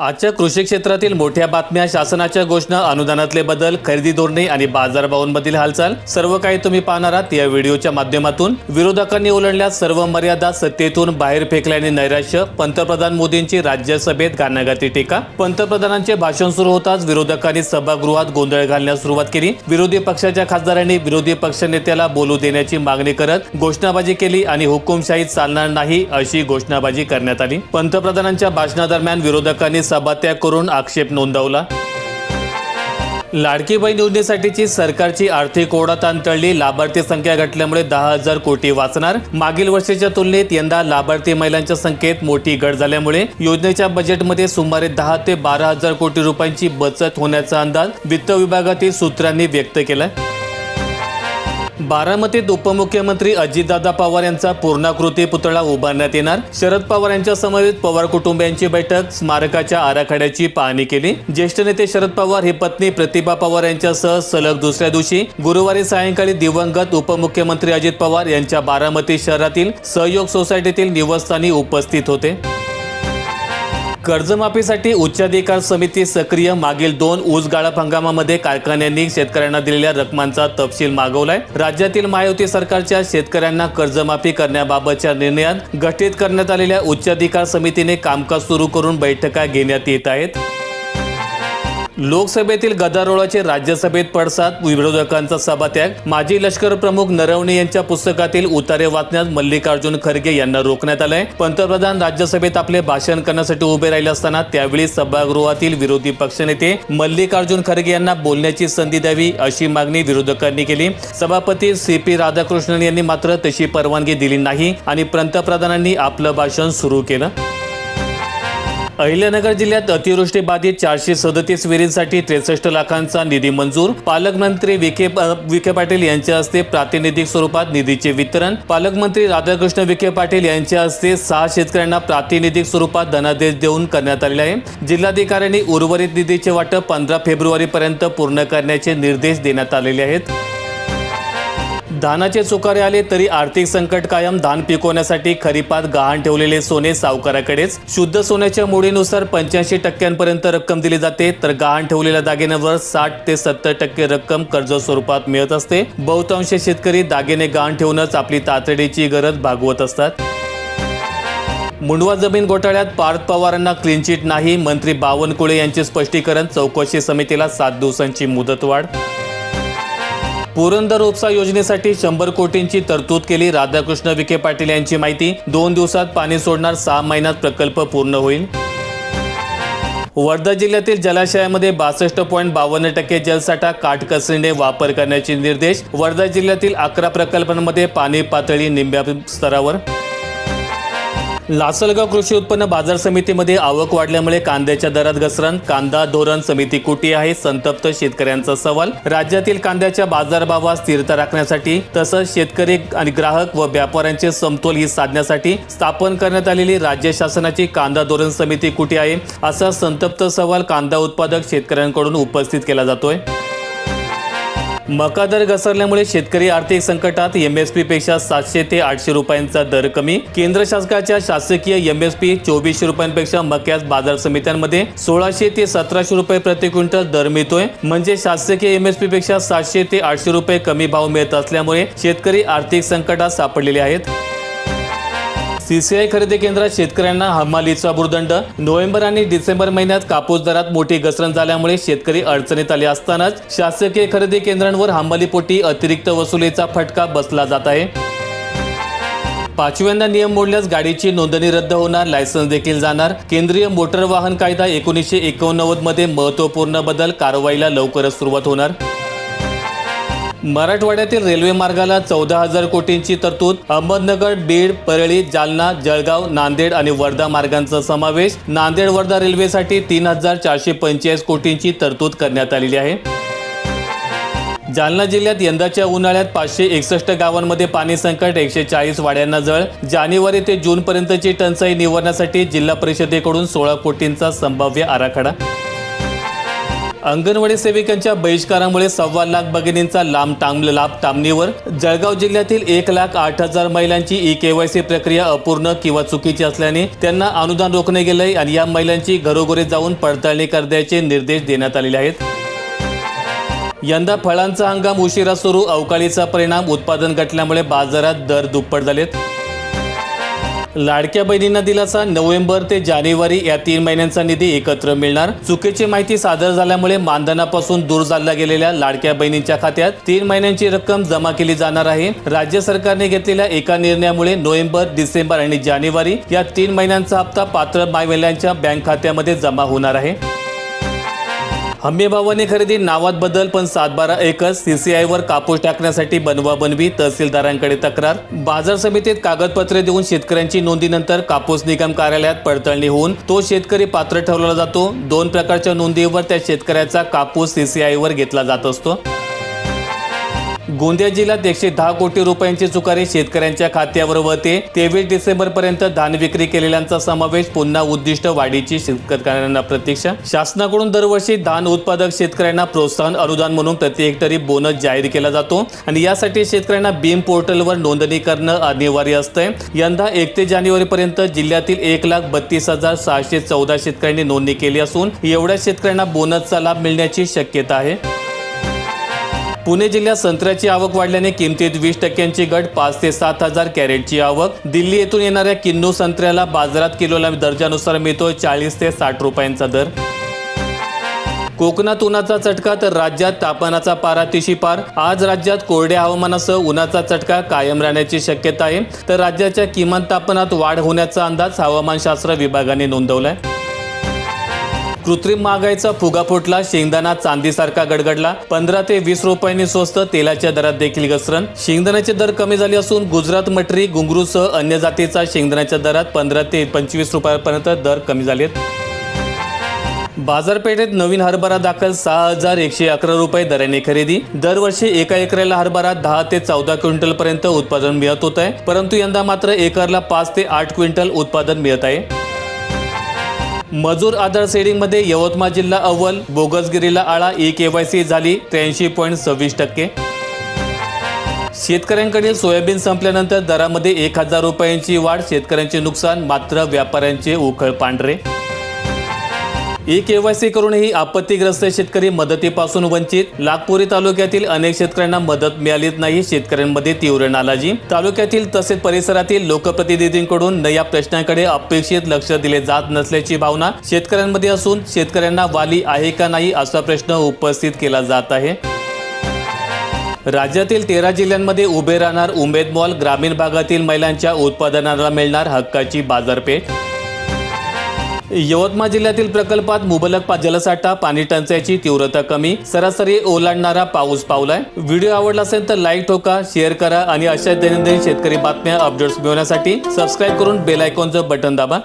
आजच्या कृषी क्षेत्रातील मोठ्या बातम्या शासनाच्या घोषणा अनुदानातले बदल खरेदी धोरणे आणि बाजारभावांमधील हालचाल सर्व काही तुम्ही पाहणार आहात या व्हिडिओच्या माध्यमातून. विरोधकांनी ओलांडल्या सर्व मर्यादा सत्तेतून बाहेर फेकल्याने नैराश्य पंतप्रधान मोदींची राज्यसभेत गाण्यागाती टीका. पंतप्रधानांचे भाषण सुरू होताच विरोधकांनी सभागृहात गोंधळ घालण्यास सुरुवात केली. विरोधी पक्षाच्या खासदारांनी विरोधी पक्षनेत्याला बोलू देण्याची मागणी करत घोषणाबाजी केली आणि हुकुमशाही चालणार नाही अशी घोषणाबाजी करण्यात आली. पंतप्रधानांच्या भाषणादरम्यान विरोधकांनी सभात्याग करून आक्षेप नोंदवला. लाडकी बहीण योजनेसाठीची सरकारची आर्थिक ओढाताण टळली लाभार्थी संख्या घटल्यामुळे दहा हजार कोटी वाचणार. मागील वर्षाच्या तुलनेत यंदा लाभार्थी महिलांच्या संख्येत मोठी घट झाल्यामुळे योजनेच्या बजेटमध्ये सुमारे दहा ते बारा हजार कोटी रुपयांची बचत होण्याचा अंदाज वित्त विभागातील सूत्रांनी व्यक्त केला बारामतीत उपमुख्यमंत्री अजितदादा पवार यांचा पूर्णाकृती पुतळा उभारण्यात येणार. शरद पवार यांच्या समवेत पवार कुटुंबियांची बैठक स्मारकाच्या आराखड्याची पाहणी केली. ज्येष्ठ नेते शरद पवार ही पत्नी प्रतिभा पवार यांच्यासह सलग दुसऱ्या दिवशी. गुरुवारी सायंकाळी दिवंगत उपमुख्यमंत्री अजित पवार यांच्या बारामती शहरातील सहयोग सोसायटीतील निवासस्थानी उपस्थित होते. कर्जमाफीसाठी उच्चाधिकार समिती सक्रिय. मागील दोन ऊस गाळप हंगामामध्ये कारखान्यांनी शेतकऱ्यांना दिलेल्या रकमांचा तपशील मागवलाय. राज्यातील महायुती सरकारच्या शेतकऱ्यांना कर्जमाफी करण्याबाबतच्या निर्णयात गठीत करण्यात आलेल्या उच्चाधिकार समितीने कामकाज सुरू करून बैठका घेण्यात येत आहेत. लोकसभेतील गदारोळाचे राज्यसभेत पडसाद विरोधकांचा सभात्याग माजी लष्कर प्रमुख नरवणे यांच्या पुस्तकातील उतारे वाचण्यास मल्लिकार्जुन खरगे यांना रोखण्यात आलंय. पंतप्रधान राज्यसभेत आपले भाषण करण्यासाठी उभे राहिले असताना त्यावेळी सभागृहातील विरोधी पक्षनेते मल्लिकार्जुन खरगे यांना बोलण्याची संधी द्यावी अशी मागणी विरोधकांनी केली. सभापती सी पी राधाकृष्णन यांनी मात्र तशी परवानगी दिली नाही आणि पंतप्रधानांनी आपलं भाषण सुरू केलं. अहिल्यानगर जिल्ह्यात अतिवृष्टी बाधित चारशे सदतीस विहिरींसाठी त्रेसष्ट लाखांचा निधी मंजूर. पालकमंत्री विखे विखे पाटील यांच्या हस्ते प्रातिनिधिक स्वरूपात निधीचे वितरण. पालकमंत्री राधाकृष्ण विखे पाटील यांच्या हस्ते सहा शेतकऱ्यांना प्रातिनिधिक स्वरूपात धनादेश देऊन करण्यात आलेले आहे. जिल्हाधिकाऱ्यांनी उर्वरित निधीचे वाटप पंधरा फेब्रुवारीपर्यंत पूर्ण करण्याचे निर्देश देण्यात आलेले आहेत. धानाचे चुकारे आले तरी आर्थिक संकट कायम धान पिकवण्यासाठी खरीपात गहाण ठेवलेले सोने सावकाराकडेच. शुद्ध सोन्याच्या मुडीनुसार पंच्याऐंशी टक्क्यांपर्यंत रक्कम दिली जाते तर गहाण ठेवलेल्या दागिन्यावर साठ ते सत्तर टक्के रक्कम कर्ज स्वरूपात मिळत असते. बहुतांश शेतकरी दागिने गहाण ठेवूनच आपली तातडीची गरज भागवत असतात. मुंडवा जमीन घोटाळ्यात पार्थ पवारांना क्लीन चिट नाही मंत्री बावनकुळे यांचे स्पष्टीकरण चौकशी समितीला सात दिवसांची मुदतवाढ पुरंदर उपसा योजनेसाठी शंभर कोटींची तरतूद केली. राधाकृष्ण विखे पाटील यांची माहिती. दोन दिवसात पाणी सोडणार सहा महिन्यात प्रकल्प पूर्ण होईल. वर्धा जिल्ह्यातील जलाशयामध्ये बासष्ट पॉईंट बावन्न टक्के जलसाठा काटकसरीने वापर करण्याचे निर्देश. वर्धा जिल्ह्यातील अकरा प्रकल्पांमध्ये पाणी पातळी निंब्या स्तरावर. लासलगाव कृषी उत्पन्न बाजार समितीमध्ये आवक वाढल्यामुळे कांद्याच्या दरात घसरण कांदा धोरण समिती कुठे आहे संतप्त शेतकऱ्यांचा सवाल. राज्यातील कांद्याच्या बाजारभावात स्थिरता राखण्यासाठी तसंच शेतकरी आणि ग्राहक व व्यापाऱ्यांचे समतोल ही साधण्यासाठी स्थापन करण्यात आलेली राज्य शासनाची कांदा धोरण समिती कुठे आहे असा संतप्त सवाल कांदा उत्पादक शेतकऱ्यांकडून उपस्थित केला जातोय. मका दर घसरल्यामुळे शेतकरी आर्थिक संकटात एमएसपी पेक्षा सातशे ते आठशे रुपयांचा दर कमी. केंद्र शासनाच्या शासकीय एमएसपी चोवीसशे रुपयांपेक्षा मक्यास बाजार समित्यांमध्ये सोळाशे ते सतराशे रुपये प्रति क्विंटल दर मिळतोय. म्हणजे शासकीय एमएसपी पेक्षा सातशे ते आठशे रुपये कमी भाव मिळत असल्यामुळे शेतकरी आर्थिक संकटात सापडलेले आहेत. सीसीआय खरेदी केंद्रात शेतकऱ्यांना हमालीचा भूर्दंड नोव्हेंबर आणि डिसेंबर महिन्यात कापूस दरात मोठी घसरण झाल्यामुळे शेतकरी अडचणीत आले असतानाच शासकीय खरेदी केंद्रांवर हमालीपोटी अतिरिक्त वसुलीचा फटका बसला जात आहे. पाचव्यांदा नियम मोडल्यास गाडीची नोंदणी रद्द होणार लायसन्स देखील जाणार. केंद्रीय मोटर वाहन कायदा एकोणीसशे एकोणनव्वदमध्ये महत्त्वपूर्ण बदल कारवाईला लवकरच सुरुवात होणार. मराठवाड्यातील रेल्वे मार्गाला चौदा हजार कोटींची तरतूद अहमदनगर बीड परळी जालना जळगाव नांदेड आणि वर्धा मार्गांचा समावेश. नांदेड वर्धा रेल्वेसाठी तीन हजार चारशे पंचेचाळीस कोटींची तरतूद करण्यात आलेली आहे. जालना जिल्ह्यात यंदाच्या उन्हाळ्यात पाचशे एकसष्ट गावांमध्ये पाणी संकट एकशे चाळीस वाड्यांना जळ. जानेवारी ते जून पर्यंतची टंचाई निवारण्यासाठी जिल्हा परिषदेकडून सोळा कोटींचा संभाव्य आराखडा. अंगणवाडी सेविकांच्या बहिष्कारामुळे सव्वा लाख भगिनींचा लांब टांब लाभ टांबणीवर जळगाव जिल्ह्यातील एक लाख आठ हजार महिलांची ई केवायसी प्रक्रिया अपूर्ण किंवा चुकीची असल्याने त्यांना अनुदान रोखणे गेलंय आणि या महिलांची घरोघरी जाऊन पडताळणी करण्याचे निर्देश देण्यात आलेले आहेत. यंदा फळांचा हंगाम उशिरा सुरू अवकाळीचा परिणाम उत्पादन घटल्यामुळे बाजारात दर दुप्पट झालेत. लाडक्या बहिणींना दिलासा. नोव्हेंबर ते जानेवारी या तीन महिन्यांचा निधी एकत्र मिळणार. चुकीची माहिती सादर झाल्यामुळे मानधनापासून दूर चालल्या गेलेल्या लाडक्या बहिणींच्या खात्यात तीन महिन्यांची रक्कम जमा केली जाणार आहे. राज्य सरकारने घेतलेल्या एका निर्णयामुळे नोव्हेंबर डिसेंबर आणि जानेवारी या तीन महिन्यांचा हप्ता पात्र माय बँक खात्यामध्ये जमा होणार आहे. हमीभावाने खरेदी नावात बदल पण सातबारा एकच सीसीआय वर कापूस टाकण्यासाठी बनवा बनवी तहसीलदारांकडे तक्रार. बाजार समितीत कागदपत्रे देऊन शेतकऱ्यांची नोंदीनंतर कापूस निगम कार्यालयात पडताळणी होऊन तो शेतकरी पात्र ठरवला जातो. दोन प्रकारच्या नोंदीवर त्या शेतकऱ्याचा कापूस सीसीआय वर घेतला जात असतो. गोंदिया जिल्ह्यात एकशे दहा कोटी रुपयांची चुकारी शेतकऱ्यांच्या खात्यावर वळते. तेवीस डिसेंबर पर्यंत धान विक्री केलेल्यांचा समावेश पुन्हा उद्दिष्ट वाढीची शेतकऱ्यांना प्रतीक्षा शासनाकडून दरवर्षी धान उत्पादक शेतकऱ्यांना प्रोत्साहन अनुदान म्हणून प्रति हेक्टरी बोनस जाहीर केला जातो. आणि यासाठी शेतकऱ्यांना बीम पोर्टलवर नोंदणी करणं अनिवार्य असतंय. यंदा एक ते जानेवारी पर्यंत जिल्ह्यातील एक लाख बत्तीस हजार सहाशे चौदा शेतकऱ्यांनी नोंदणी केली असून एवढ्या शेतकऱ्यांना बोनसचा लाभ मिळण्याची शक्यता आहे. पुणे जिल्ह्यात संत्र्याची आवक वाढल्याने किमतीत वीस टक्क्यांची घट पाच ते सात हजार कॅरेटची आवक. दिल्ली येथून येणाऱ्या किन्नू संत्र्याला बाजारात किलोला दर्जानुसार मिळतो चाळीस ते साठ रुपयांचा दर. कोकणात उन्हाचा चटका तर राज्यात तापमानाचा पारा तिशी पार. आज राज्यात कोरड्या हवामानासह उन्हाचा चटका कायम राहण्याची शक्यता आहे. तर राज्याच्या किमान तापमानात वाढ होण्याचा अंदाज हवामानशास्त्र विभागाने नोंदवलाय. कृत्रिम महागाईचा फुगा फुटला शेंगदाणा चांदीसारखा गडगडला. पंधरा ते वीस रुपयांनी स्वस्त तेलाच्या दरात देखील घसरण. शेंगदाण्याचे दर कमी झाले असून गुजरात मटरी घुंगरूसह अन्य जातीचा शेंगदाण्याच्या दरात पंधरा ते पंचवीस रुपयापर्यंत दर कमी झालेत. बाजारपेठेत नवीन हरभरा दाखल सहा हजार एकशे अकरा रुपये दराने खरेदी. दरवर्षी एका एकराला हरभरा दहा ते चौदा क्विंटल पर्यंत उत्पादन मिळत होत आहे परंतु यंदा मात्र एकरला पाच ते आठ क्विंटल उत्पादन मिळत आहे. मजूर आधार सेडिंगमध्ये यवतमाळ जिल्हा अव्वल बोगसगिरीला आळा ई केवायसी झाली त्र्याऐंशी पॉईंट सव्वीस टक्के. शेतकऱ्यांकडील सोयाबीन संपल्यानंतर दरामध्ये एक हजार रुपयांची वाढ शेतकऱ्यांचे नुकसान मात्र व्यापाऱ्यांचे उखळ पांढरे. ई केवायसी करूनही आपत्तीग्रस्त शेतकरी मदतीपासून वंचित. नागपुरी तालुक्यातील अनेक शेतकऱ्यांना मदत मिळालीच नाही. शेतकऱ्यांमध्ये तीव्र नाराजी तालुक्यातील तसेच परिसरातील लोकप्रतिनिधींकडून न या प्रश्नाकडे अपेक्षित लक्ष दिले जात नसल्याची भावना शेतकऱ्यांमध्ये असून शेतकऱ्यांना वाली आहे का नाही असा प्रश्न उपस्थित केला जात आहे. राज्यातील तेरा जिल्ह्यांमध्ये उभे राहणार उमेद मॉल ग्रामीण भागातील महिलांच्या उत्पादनाला मिळणार हक्काची बाजारपेठ. यवतमाळ जिल्ह्यातील प्रकल्पात मुबलक पा- जलसाठा पाणी टंचाईची तीव्रता कमी सरासरी ओलांडणारा पाऊस पावलाय. व्हिडिओ आवडला असेल तर लाईक ठोका शेअर करा आणि अशा दैनंदिन शेतकरी बातम्या अपडेट्स मिळवण्यासाठी सबस्क्राईब करून बेल आयकॉनचं बटन दाबा.